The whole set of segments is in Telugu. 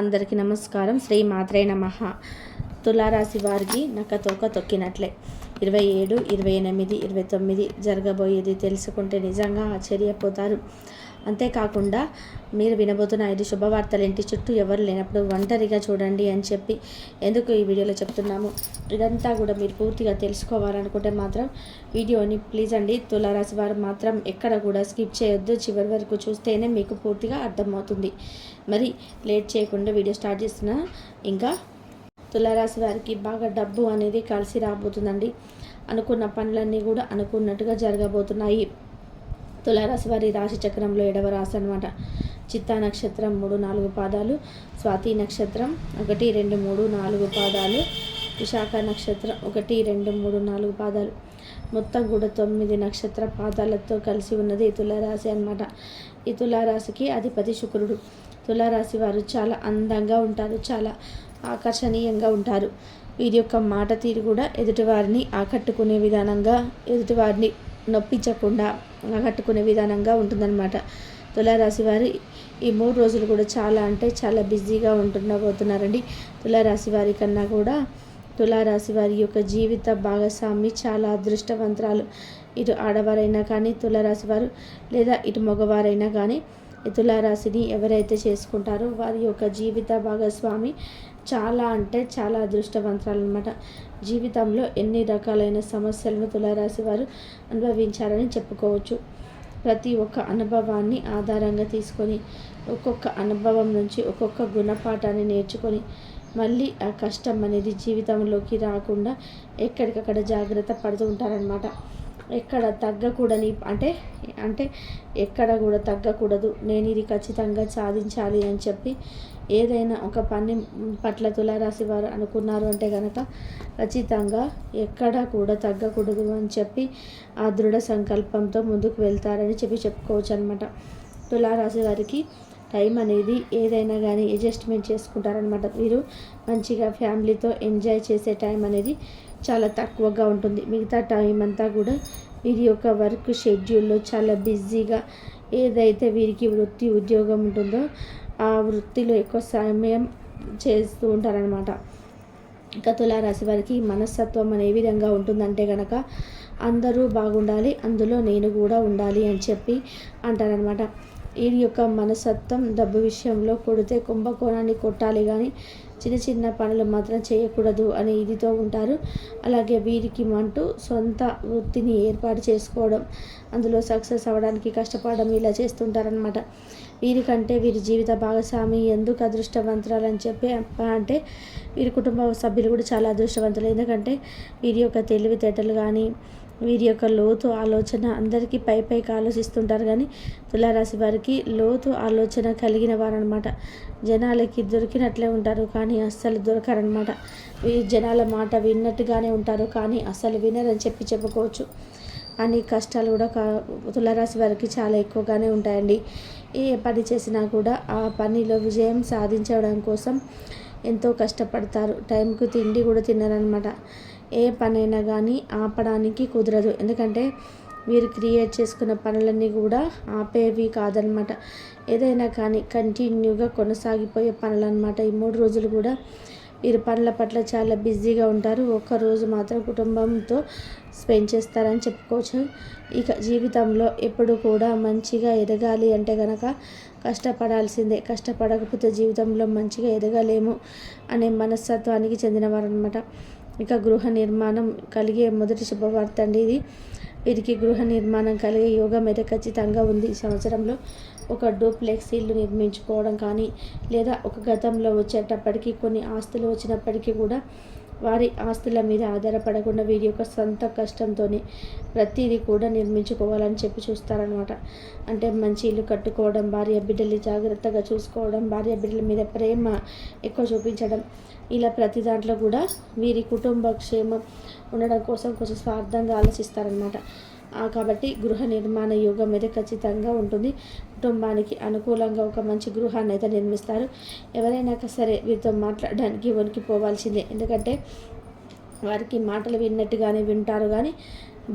అందరికీ నమస్కారం. శ్రీ మాత్రే నమ. తులారాశి వారికి నక్క తోక తొక్కినట్లే. ఇరవై ఏడు ఇరవై ఎనిమిది ఇరవై తొమ్మిది జరగబోయేది తెలుసుకుంటే నిజంగా ఆశ్చర్యపోతారు. అంతేకాకుండా మీరు వినబోతున్న ఐదు శుభవార్తలు ఇంటి చుట్టూ ఎవరు లేనప్పుడు ఒంటరిగా చూడండి అని చెప్పి ఎందుకు ఈ వీడియోలో చెప్తున్నాము? ఇదంతా కూడా మీరు పూర్తిగా తెలుసుకోవాలనుకుంటే మాత్రం వీడియోని ప్లీజ్ అండి. తులారాశి వారు మాత్రం ఎక్కడ కూడా స్కిప్ చేయొద్దు. చివరి వరకు చూస్తేనే మీకు పూర్తిగా అర్థమవుతుంది. మరి లేట్ చేయకుండా వీడియో స్టార్ట్ చేసిన ఇంకా తులారాశి వారికి బాగా డబ్బు అనేది కలిసి రాబోతుందండి. అనుకున్న పనులన్నీ కూడా అనుకున్నట్టుగా జరగబోతున్నాయి. తులారాశి వారి రాశి చక్రంలో ఏడవ రాశి అనమాట చిత్తా నక్షత్రం మూడు నాలుగు పాదాలు. స్వాతి నక్షత్రం ఒకటి రెండు మూడు నాలుగు పాదాలు. విశాఖ నక్షత్రం ఒకటి రెండు మూడు నాలుగు పాదాలు. మొత్తం కూడా తొమ్మిది నక్షత్ర పాదాలతో కలిసి ఉన్నది ఈ తులారాశి అనమాట ఈ తులారాశికి అధిపతి శుక్రుడు. తులారాశి వారు చాలా అందంగా ఉంటారు చాలా ఆకర్షణీయంగా ఉంటారు. వీరి యొక్క మాట తీరు కూడా ఎదుటివారిని ఆకట్టుకునే విధానంగా ఎదుటివారిని నొప్పించకుండా ఆకట్టుకునే విధానంగా ఉంటుందన్నమాట. తులారాశి వారు ఈ మూడు రోజులు కూడా చాలా అంటే చాలా బిజీగా ఉంటుండబోతున్నారండి తులారాశి వారి కన్నా కూడా తులారాశి వారి యొక్క జీవిత భాగస్వామి చాలా అదృష్టవంతరాలు. ఇటు ఆడవారైనా కానీ తులారాశి వారు లేదా ఇటు మగవారైనా కానీ తులారాశిని ఎవరైతే చేసుకుంటారో వారి యొక్క జీవిత భాగస్వామి చాలా అంటే చాలా అదృష్టవంతరాలు అనమాట జీవితంలో ఎన్ని రకాలైన సమస్యలను తులారాశి వారు అనుభవించారని చెప్పుకోవచ్చు. ప్రతి ఒక్క అనుభవాన్ని ఆధారంగా తీసుకొని ఒక్కొక్క అనుభవం నుంచి ఒక్కొక్క గుణపాఠాన్ని నేర్చుకొని మళ్ళీ ఆ కష్టం అనేది జీవితంలోకి రాకుండా ఎక్కడికక్కడ జాగ్రత్త పడుతూ ఉంటారనమాట ఎక్కడ తగ్గకూడని అంటే అంటే ఎక్కడ కూడా తగ్గకూడదు. నేను ఇది ఖచ్చితంగా సాధించాలి అని చెప్పి ఏదైనా ఒక పని పట్ల తులారాశి వారు అనుకున్నారు అంటే కనుక ఖచ్చితంగా ఎక్కడ కూడా తగ్గకూడదు అని చెప్పి ఆ దృఢ సంకల్పంతో ముందుకు వెళ్తారని చెప్పి చెప్పుకోవచ్చు అనమాట తులారాశి వారికి టైం అనేది ఏదైనా కానీ అడ్జస్ట్మెంట్ చేసుకుంటారనమాట మీరు మంచిగా ఫ్యామిలీతో ఎంజాయ్ చేసే టైం అనేది చాలా తక్కువగా ఉంటుంది. మిగతా టైం అంతా కూడా వీరి యొక్క వర్క్ షెడ్యూల్లో చాలా బిజీగా ఏదైతే వీరికి వృత్తి ఉద్యోగం ఉంటుందో ఆ వృత్తిలో ఎక్కువ సమయం చేస్తూ ఉంటారనమాట ఇంకా తులారాశి వారికి మనస్తత్వం అనే విధంగా ఉంటుందంటే కనుక అందరూ బాగుండాలి అందులో నేను కూడా ఉండాలి అని చెప్పి అంటారనమాట వీరి యొక్క మనస్తత్వం డబ్బు విషయంలో కొడితే కుంభకోణాన్ని కొట్టాలి కానీ చిన్న చిన్న పనులు మాత్రం చేయకూడదు అనే ఇదితో ఉంటారు. అలాగే వీరికి అంటూ సొంత వృత్తిని ఏర్పాటు చేసుకోవడం అందులో సక్సెస్ అవ్వడానికి కష్టపడడం ఇలా చేస్తుంటారనమాట వీరికంటే వీరి జీవిత భాగస్వామి ఎందుకు అదృష్టవంతురాలు అని చెప్పి అంటే వీరి కుటుంబ సభ్యులు కూడా చాలా అదృష్టవంతులు. ఎందుకంటే వీరి యొక్క తెలివితేటలు కానీ వీరి యొక్క లోతు ఆలోచన అందరికీ పై పైకి ఆలోచిస్తుంటారు కానీ తులారాశి వారికి లోతు ఆలోచన కలిగిన వారనమాట. జనాలకి దొరికినట్లే ఉంటారు కానీ అస్సలు దొరకరనమాట. వీరి జనాల మాట విన్నట్టుగానే ఉంటారు కానీ అస్సలు వినరని చెప్పి చెప్పుకోవచ్చు. అని కష్టాలు కూడా తులారాశి వారికి చాలా ఎక్కువగానే ఉంటాయండి. ఏ పని చేసినా కూడా ఆ పనిలో విజయం సాధించడం కోసం ఎంతో కష్టపడతారు. టైంకు తిండి కూడా తినరనమాట. ఏ పనైనా కానీ ఆపడానికి కుదరదు. ఎందుకంటే మీరు క్రియేట్ చేసుకున్న పనులన్నీ కూడా ఆపేవి కాదనమాట. ఏదైనా కానీ కంటిన్యూగా కొనసాగిపోయే పనులు అనమాట ఈ మూడు రోజులు కూడా. వీరు పనుల పట్ల చాలా బిజీగా ఉంటారు. ఒక్కరోజు మాత్రం కుటుంబంతో స్పెండ్ చేస్తారని చెప్పుకోవచ్చు. ఇక జీవితంలో ఎప్పుడు కూడా మంచిగా ఎదగాలి అంటే కనుక కష్టపడాల్సిందే. కష్టపడకపోతే జీవితంలో మంచిగా ఎదగలేము అనే మనస్తత్వానికి చెందినవారు అనమాట ఇక గృహ నిర్మాణం కలిగే మొదటి శుభవార్త అండి ఇది. వీరికి గృహ నిర్మాణం కలిగే యోగం అయితే ఖచ్చితంగా ఉంది ఈ సంవత్సరంలో. ఒక డూప్లెక్స్ ఇల్లు నిర్మించుకోవడం కానీ లేదా ఒక గతంలో వచ్చేటప్పటికి కొన్ని ఆస్తులు వచ్చినప్పటికీ కూడా వారి ఆస్తుల మీద ఆధారపడకుండా వీరి యొక్క సొంత కష్టంతోనే ప్రతిదీ కూడా నిర్మించుకోవాలని చెప్పి చూస్తారనమాట అంటే మంచి ఇల్లు కట్టుకోవడం భార్య బిడ్డల్ని జాగ్రత్తగా చూసుకోవడం భార్య బిడ్డల మీద ప్రేమ ఎక్కువ చూపించడం ఇలా ప్రతి దాంట్లో కూడా వీరి కుటుంబ క్షేమం ఉండడం కోసం కొంచెం స్వార్థంగా ఆలోచిస్తారనమాట కాబట్టి గృహ నిర్మాణ యోగం అయితే ఖచ్చితంగా ఉంటుంది. కుటుంబానికి అనుకూలంగా ఒక మంచి గృహాన్ని అయితే నిర్మిస్తారు. ఎవరైనా సరే వీరితో మాట్లాడడానికి వణికిపోవాల్సిందే. ఎందుకంటే వారికి మాటలు విన్నట్టుగానే వింటారు కానీ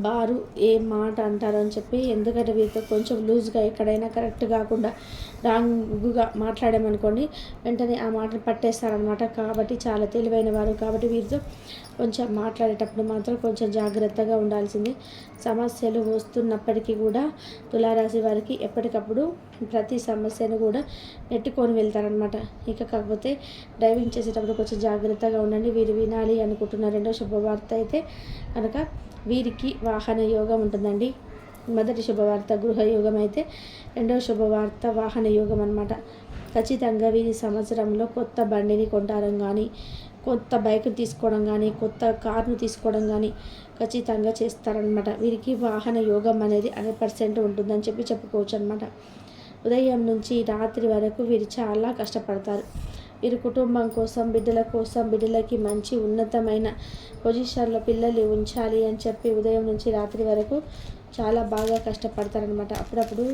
బారు ఏ మాట అంటారు అని చెప్పి ఎందుకంటే వీరితో కొంచెం లూజ్గా ఎక్కడైనా కరెక్ట్ కాకుండా రాంగ్గా మాట్లాడామనుకోండి వెంటనే ఆ మాటలు పట్టేస్తారనమాట కాబట్టి చాలా తెలివైన వారు. కాబట్టి వీరితో కొంచెం మాట్లాడేటప్పుడు మాత్రం కొంచెం జాగ్రత్తగా ఉండాల్సింది. సమస్యలు వస్తున్నప్పటికీ కూడా తులారాశి వారికి ఎప్పటికప్పుడు ప్రతి సమస్యను కూడా నెట్టుకొని వెళ్తారనమాట ఇక కాకపోతే డ్రైవింగ్ చేసేటప్పుడు కొంచెం జాగ్రత్తగా ఉండండి. వీరు వినాలి అనుకుంటున్న రెండో శుభవార్త అయితే కనుక వీరికి వాహన యోగం ఉంటుందండి. మొదటి శుభవార్త గృహయోగం అయితే రెండవ శుభవార్త వాహన యోగం అనమాట ఖచ్చితంగా వీరి సంవత్సరంలో కొత్త బండిని కొంటారం కానీ కొత్త బైక్ తీసుకోవడం కానీ కొత్త కార్ను తీసుకోవడం కానీ ఖచ్చితంగా చేస్తారనమాట వీరికి వాహన యోగం అనేది హండ్రెడ్ పర్సెంట్ ఉంటుందని చెప్పి చెప్పుకోవచ్చు అనమాట ఉదయం నుంచి రాత్రి వరకు వీరు చాలా కష్టపడతారు. వీరి కుటుంబం కోసం బిడ్డల కోసం బిడ్డలకి మంచి ఉన్నతమైన పొజిషన్లో పిల్లలు ఉంచాలి అని చెప్పి ఉదయం నుంచి రాత్రి వరకు చాలా బాగా కష్టపడతారనమాట అప్పుడప్పుడు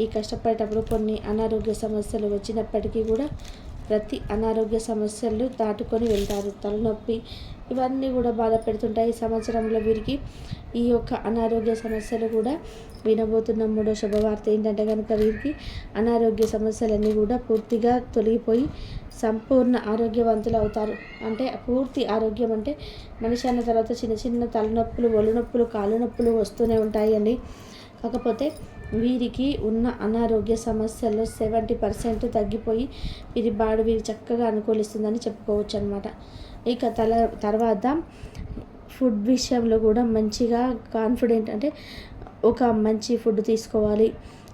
ఈ కష్టపడేటప్పుడు కొన్ని అనారోగ్య సమస్యలు వచ్చినప్పటికీ కూడా ప్రతి అనారోగ్య సమస్యలు దాటుకొని వెళ్తారు. తలనొప్పి ఇవన్నీ కూడా బాధ పెడుతుంటాయి. ఈ సంవత్సరంలో వీరికి ఈ యొక్క అనారోగ్య సమస్యలు కూడా వినబోతున్న మూడో శుభవార్త ఏంటంటే కనుక వీరికి అనారోగ్య సమస్యలన్నీ కూడా పూర్తిగా తొలగిపోయి సంపూర్ణ ఆరోగ్యవంతులు అవుతారు. అంటే పూర్తి ఆరోగ్యం అంటే మనిషి అన్న తర్వాత చిన్న చిన్న తలనొప్పులు ఒళ్ళు నొప్పులు కాళ్ళు నొప్పులు వస్తూనే ఉంటాయండి. కాకపోతే వీరికి ఉన్న అనారోగ్య సమస్యల్లో సెవెంటీ పర్సెంట్ తగ్గిపోయి వీరి బాడు వీరి చక్కగా అనుకూలిస్తుందని చెప్పుకోవచ్చు అనమాట ఇక తల తర్వాత ఫుడ్ విషయంలో కూడా మంచిగా కాన్ఫిడెంట్ అంటే ఒక మంచి ఫుడ్ తీసుకోవాలి.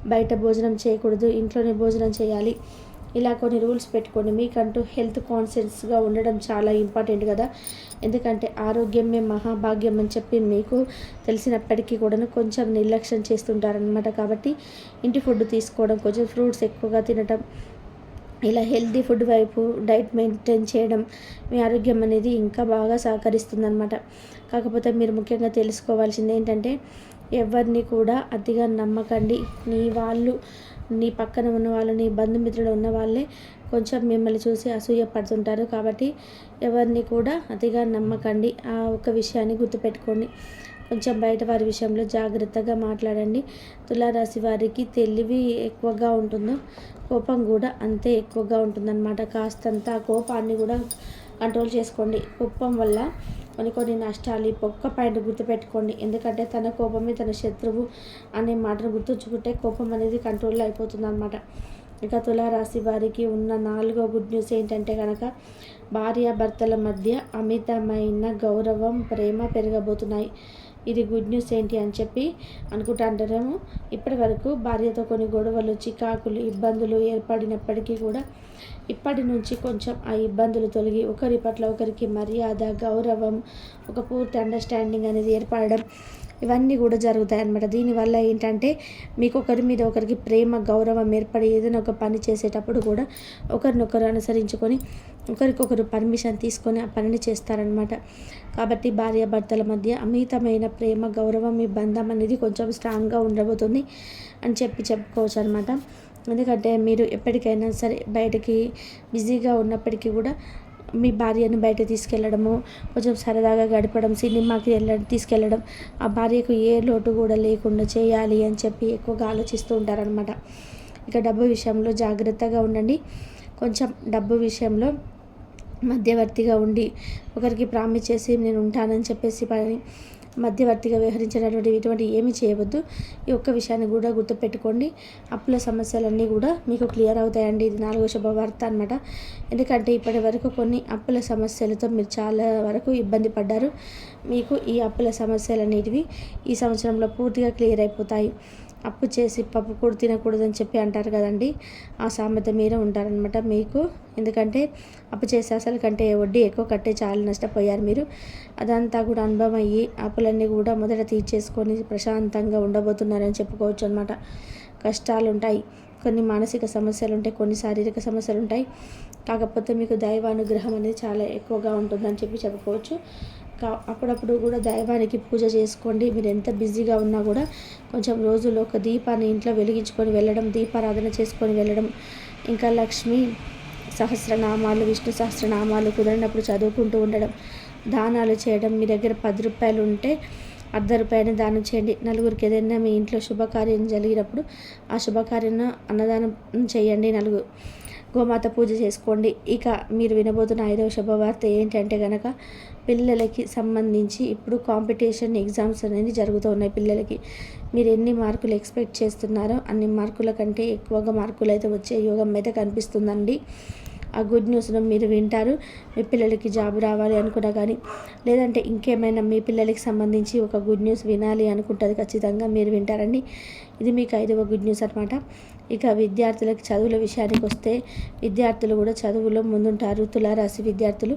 బయట భోజనం చేయకూడదు ఇంట్లోనే భోజనం చేయాలి. ఇలా కొన్ని రూల్స్ పెట్టుకోండి. మీకంటూ హెల్త్ కాన్షియస్గా ఉండడం చాలా ఇంపార్టెంట్ కదా. ఎందుకంటే ఆరోగ్యమే మహాభాగ్యం అని చెప్పి మీకు తెలిసినప్పటికీ కూడా కొంచెం నిర్లక్ష్యం చేస్తుంటారనమాట కాబట్టి ఇంటి ఫుడ్ తీసుకోవడం కొంచెం ఫ్రూట్స్ ఎక్కువగా తినడం ఇలా హెల్తీ ఫుడ్ వైపు డైట్ మెయింటైన్ చేయడం మీ ఆరోగ్యం అనేది ఇంకా బాగా సహకరిస్తుంది అనమాట కాకపోతే మీరు ముఖ్యంగా తెలుసుకోవాల్సింది ఏంటంటే ఎవరిని కూడా అతిగా నమ్మకండి. నీ వాళ్ళు నీ పక్కన ఉన్న వాళ్ళు నీ బంధుమిత్రులు ఉన్న వాళ్ళే కొంచెం మిమ్మల్ని చూసి అసూయ పడుతుంటారు. కాబట్టి ఎవరిని కూడా అతిగా నమ్మకండి. ఆ ఒక విషయాన్ని గుర్తుపెట్టుకోండి. కొంచెం బయట వారి విషయంలో జాగ్రత్తగా మాట్లాడండి. తులారాశి వారికి తెలివి ఎక్కువగా ఉంటుందో కోపం కూడా అంతే ఎక్కువగా ఉంటుందన్నమాట. కాస్తంత కోపాన్ని కూడా కంట్రోల్ చేసుకోండి. కోపం వల్ల కొన్ని కొన్ని నష్టాలు పొక్క పాయింట్ గుర్తుపెట్టుకోండి. ఎందుకంటే తన కోపమే తన శత్రువు అనే మాటను గుర్తుంచుకుంటే కోపం అనేది కంట్రోల్ అయిపోతుంది అనమాట ఇక తులారాశి వారికి ఉన్న నాలుగో గుడ్ న్యూస్ ఏంటంటే కనుక భార్యాభర్తల మధ్య అమితమైన గౌరవం ప్రేమ పెరగబోతున్నాయి. ఇది గుడ్ న్యూస్ ఏంటి అని చెప్పి అనుకుంటా అంటారేమో ఇప్పటి వరకు భార్యతో కొన్ని గొడవలు చికాకులు ఇబ్బందులు ఏర్పడినప్పటికీ కూడా ఇప్పటి నుంచి కొంచెం ఆ ఇబ్బందులు తొలగి ఒకరి పట్ల ఒకరికి మర్యాద గౌరవం ఒక పూర్తి అండర్స్టాండింగ్ అనేది ఏర్పడడం ఇవన్నీ కూడా జరుగుతాయి అన్నమాట. దీనివల్ల ఏంటంటే మీకు ఒకరి మీద ఒకరికి ప్రేమ గౌరవం ఏర్పడి ఏదైనా ఒక పని చేసేటప్పుడు కూడా ఒకరినొకరు అనుసరించుకొని ఒకరికొకరు పర్మిషన్ తీసుకొని ఆ పనిని చేస్తారనమాట కాబట్టి భార్యాభర్తల మధ్య అమితమైన ప్రేమ గౌరవం మీ బంధం అనేది కొంచెం స్ట్రాంగ్గా ఉండబోతుంది అని చెప్పి చెప్పుకోవచ్చు అనమాట ఎందుకంటే మీరు ఎప్పటికైనా సరే బయటకి బిజీగా ఉన్నప్పటికీ కూడా మీ భార్యను బయట తీసుకెళ్ళడము కొంచెం సరదాగా గడపడం సినిమాకి వెళ్ళడం తీసుకెళ్ళడం ఆ భార్యకు ఏ లోటు కూడా లేకుండా చేయాలి అని చెప్పి ఎక్కువగా ఆలోచిస్తూ ఉంటారనమాట ఇక డబ్బు విషయంలో జాగ్రత్తగా ఉండండి. కొంచెం డబ్బు విషయంలో మధ్యవర్తిగా ఉండి ఒకరికి ప్రామిస్ చేసి నేను ఉంటానని చెప్పేసి పని మధ్యవర్తిగా వ్యవహరించేటటువంటి ఇటువంటి ఏమి చేయవద్దు. ఈ ఒక్క విషయాన్ని కూడా గుర్తుపెట్టుకోండి. అప్పుల సమస్యలన్నీ కూడా మీకు క్లియర్ అవుతాయండి. ఇది నాలుగో శుభవార్త అనమాట ఎందుకంటే ఇప్పటి వరకు కొన్ని అప్పుల సమస్యలతో మీరు చాలా వరకు ఇబ్బంది పడ్డారు. మీకు ఈ అప్పుల సమస్యలు అనేటివి ఈ సంవత్సరంలో పూర్తిగా క్లియర్ అయిపోతాయి. అప్పు చేసి పప్పు కూడా తినకూడదని చెప్పి అంటారు కదండి. ఆ సామెత మీరే ఉంటారనమాట మీకు. ఎందుకంటే అప్పు చేసే అసలు కంటే వడ్డీ ఎక్కువ కట్టే చాలా నష్టపోయారు మీరు. అదంతా కూడా అనుభవం అయ్యి అప్పులన్నీ కూడా మొదట తీర్చేసుకొని ప్రశాంతంగా ఉండబోతున్నారని చెప్పుకోవచ్చు అనమాట కష్టాలు ఉంటాయి కొన్ని మానసిక సమస్యలు ఉంటాయి కొన్ని శారీరక సమస్యలు ఉంటాయి కాకపోతే మీకు దైవానుగ్రహం అనేది చాలా ఎక్కువగా ఉంటుందని చెప్పి చెప్పుకోవచ్చు. అప్పుడప్పుడు కూడా దైవానికి పూజ చేసుకోండి. మీరు ఎంత బిజీగా ఉన్నా కూడా కొంచెం రోజుల్లో ఒక దీపాన్ని ఇంట్లో వెలిగించుకొని వెళ్ళడం దీపారాధన చేసుకొని వెళ్ళడం. ఇంకా లక్ష్మి సహస్రనామాలు విష్ణు సహస్రనామాలు కుదిరినప్పుడు చదువుకుంటూ ఉండడం దానాలు చేయడం. మీ దగ్గర పది రూపాయలు ఉంటే అర్ధ రూపాయలు దానం చేయండి. నలుగురికి ఏదైనా మీ ఇంట్లో శుభకార్యం జరిగినప్పుడు ఆ శుభకార్యం అన్నదానం చేయండి నలుగురు గోమాత పూజ చేసుకోండి. ఇక మీరు వినబోతున్న ఐదవ శుభవార్త ఏంటంటే కనుక పిల్లలకి సంబంధించి ఇప్పుడు కాంపిటీషన్ ఎగ్జామ్స్ అనేది జరుగుతూ ఉన్నాయి పిల్లలకి. మీరు ఎన్ని మార్కులు ఎక్స్పెక్ట్ చేస్తున్నారో అన్ని మార్కుల కంటే ఎక్కువగా మార్కులు అయితే వచ్చే యోగం అయితే కనిపిస్తుందండి. ఆ గుడ్ న్యూస్ను మీరు వింటారు. మీ పిల్లలకి జాబ్ రావాలి అనుకున్నా కానీ లేదంటే ఇంకేమైనా మీ పిల్లలకి సంబంధించి ఒక గుడ్ న్యూస్ వినాలి అనుకుంటుంది ఖచ్చితంగా మీరు వింటారండి. ఇది మీకు ఐదవ గుడ్ న్యూస్ అనమాట ఇక విద్యార్థులకు చదువుల విషయానికి వస్తే విద్యార్థులు కూడా చదువులో ముందుంటారు. తులారాశి విద్యార్థులు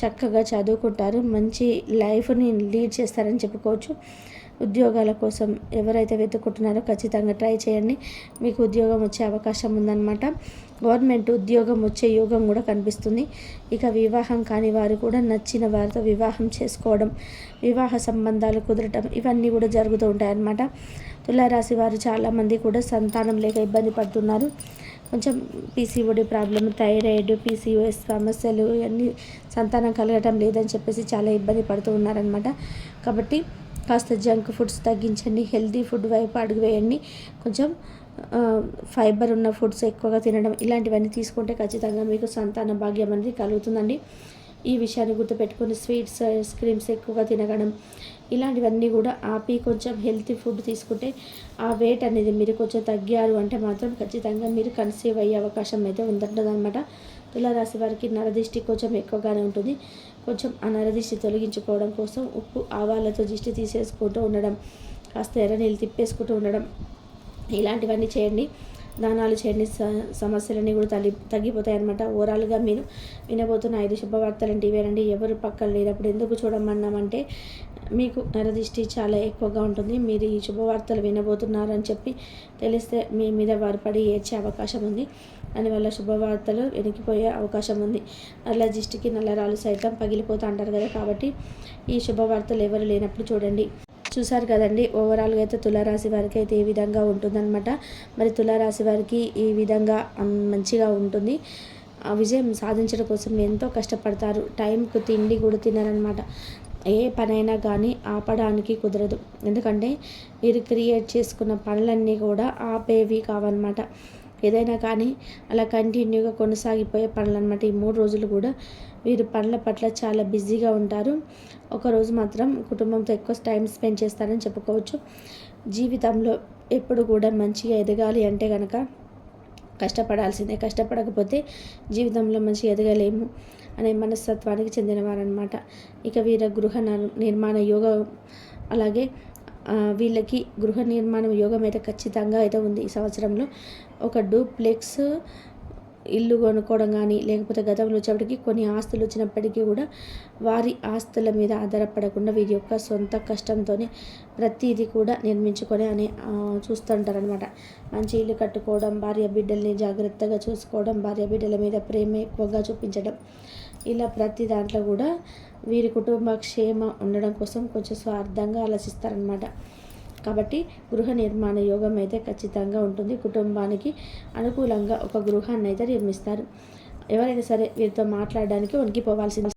చక్కగా చదువుకుంటారు. మంచి లైఫ్ని లీడ్ చేస్తారని చెప్పుకోవచ్చు. ఉద్యోగాల కోసం ఎవరైతే వెతుక్కుంటున్నారో ఖచ్చితంగా ట్రై చేయండి. మీకు ఉద్యోగం వచ్చే అవకాశం ఉందన్నమాట. గవర్నమెంట్ ఉద్యోగం వచ్చే యోగం కూడా కనిపిస్తుంది. ఇక వివాహం కాని వారు కూడా నచ్చిన వారితో వివాహం చేసుకోవడం వివాహ సంబంధాలు కుదరటం ఇవన్నీ కూడా జరుగుతూ ఉంటాయన్నమాట. తులారాశి వారు చాలామంది కూడా సంతానం లేక ఇబ్బంది పడుతున్నారు. కొంచెం పీసీఓడి ప్రాబ్లం థైరాయిడ్ పీసీఓఎస్ సమస్యలు ఇవన్నీ సంతానం కలగటం లేదని చెప్పేసి చాలా ఇబ్బంది పడుతూ ఉన్నారనమాట కాబట్టి కాస్త జంక్ ఫుడ్స్ తగ్గించండి హెల్తీ ఫుడ్ వైపు అడుగు వేయండి. కొంచెం ఫైబర్ ఉన్న ఫుడ్స్ ఎక్కువగా తినడం ఇలాంటివన్నీ తీసుకుంటే ఖచ్చితంగా మీకు సంతాన భాగ్యం అనేది కలుగుతుందండి. ఈ విషయాన్ని గుర్తుపెట్టుకొని స్వీట్స్ ఐస్ క్రీమ్స్ ఎక్కువగా తినగడం ఇలాంటివన్నీ కూడా ఆపి కొంచెం హెల్తీ ఫుడ్ తీసుకుంటే ఆ వెయిట్ అనేది మీరు కొంచెం తగ్గారు అంటే మాత్రం ఖచ్చితంగా మీరు కన్సీవ్ అయ్యే అవకాశం అయితే ఉందంటుంది తులారాశి వారికి నరదిష్టి కొంచెం ఎక్కువగానే ఉంటుంది. కొంచెం ఆ నరదిష్టి తొలగించుకోవడం కోసం ఉప్పు ఆవాలతో దిష్టి తీసేసుకుంటూ ఉండడం కాస్త ఎర్ర నీళ్ళు తిప్పేసుకుంటూ ఉండడం ఇలాంటివన్నీ చేయండి. దానాలు చేయండి. సమస్యలన్నీ కూడా తగ్గి తగ్గిపోతాయి అనమాట ఓవరాల్గా మీరు వినబోతున్న ఐదు శుభవార్తలు అంటే ఇవేనండి. ఎవరు పక్కన లేనప్పుడు ఎందుకు చూడమన్నామంటే మీకు నరదిష్టి చాలా ఎక్కువగా ఉంటుంది. మీరు ఈ శుభవార్తలు వినబోతున్నారని చెప్పి తెలిస్తే మీ మీద వారు పడి ఏడ్చే అవకాశం ఉంది. దానివల్ల శుభవార్తలు వెనికిపోయే అవకాశం ఉంది. నల్ల దిష్టికి నల్లరాలు సైతం పగిలిపోతూ అంటారు కదా కాబట్టి ఈ శుభవార్తలు ఎవరు లేనప్పుడు చూడండి. చూసారు కదండి ఓవరాల్గా అయితే తులారాశి వారికి అయితే ఏ విధంగా ఉంటుందన్నమాట. మరి తులారాశి వారికి ఈ విధంగా మంచిగా ఉంటుంది. ఆ విజయం సాధించడం కోసం ఎంతో కష్టపడతారు. టైంకు తిండి కూడా తినరనమాట ఏ పనైనా కానీ ఆపడానికి కుదరదు. ఎందుకంటే మీరు క్రియేట్ చేసుకున్న పనులన్నీ కూడా ఆపేవి కావన్నమాట. ఏదైనా కానీ అలా కంటిన్యూగా కొనసాగిపోయే పనులు అనమాట ఈ మూడు రోజులు కూడా. వీరు పనుల పట్ల చాలా బిజీగా ఉంటారు. ఒకరోజు మాత్రం కుటుంబంతో ఎక్కువ టైం స్పెండ్ చేస్తారని చెప్పుకోవచ్చు. జీవితంలో ఎప్పుడు కూడా మంచిగా ఎదగాలి అంటే కనుక కష్టపడాల్సిందే. కష్టపడకపోతే జీవితంలో మంచిగా ఎదగలేము అనే మనస్తత్వానికి చెందినవారనమాట ఇక వీర గృహ నిర్మాణ యోగ అలాగే వీళ్ళకి గృహ నిర్మాణం యోగం అయితే ఖచ్చితంగా అయితే ఉంది. ఈ సంవత్సరంలో ఒక డూప్లెక్స్ ఇల్లు కొనుక్కోవడం కానీ లేకపోతే గతంలో వచ్చేప్పటికి కొన్ని ఆస్తులు వచ్చినప్పటికీ కూడా వారి ఆస్తుల మీద ఆధారపడకుండా వీరి యొక్క సొంత కష్టంతోనే ప్రతిదీ కూడా నిర్మించుకొని అని చూస్తుంటారనమాట మంచి ఇల్లు కట్టుకోవడం భార్య బిడ్డల్ని జాగ్రత్తగా చూసుకోవడం భార్య బిడ్డల మీద ప్రేమ ఎక్కువగా చూపించడం ఇలా ప్రతి దాంట్లో కూడా వీరి కుటుంబ క్షేమ ఉండడం కోసం కొంచెం స్వార్థంగా ఆలోచిస్తారనమాట కాబట్టి గృహ నిర్మాణ యోగం అయితే ఖచ్చితంగా ఉంటుంది. కుటుంబానికి అనుకూలంగా ఒక గృహాన్ని అయితే నిర్మిస్తారు. ఎవరైనా సరే వీరితో మాట్లాడడానికి వణికిపోవాల్సింది.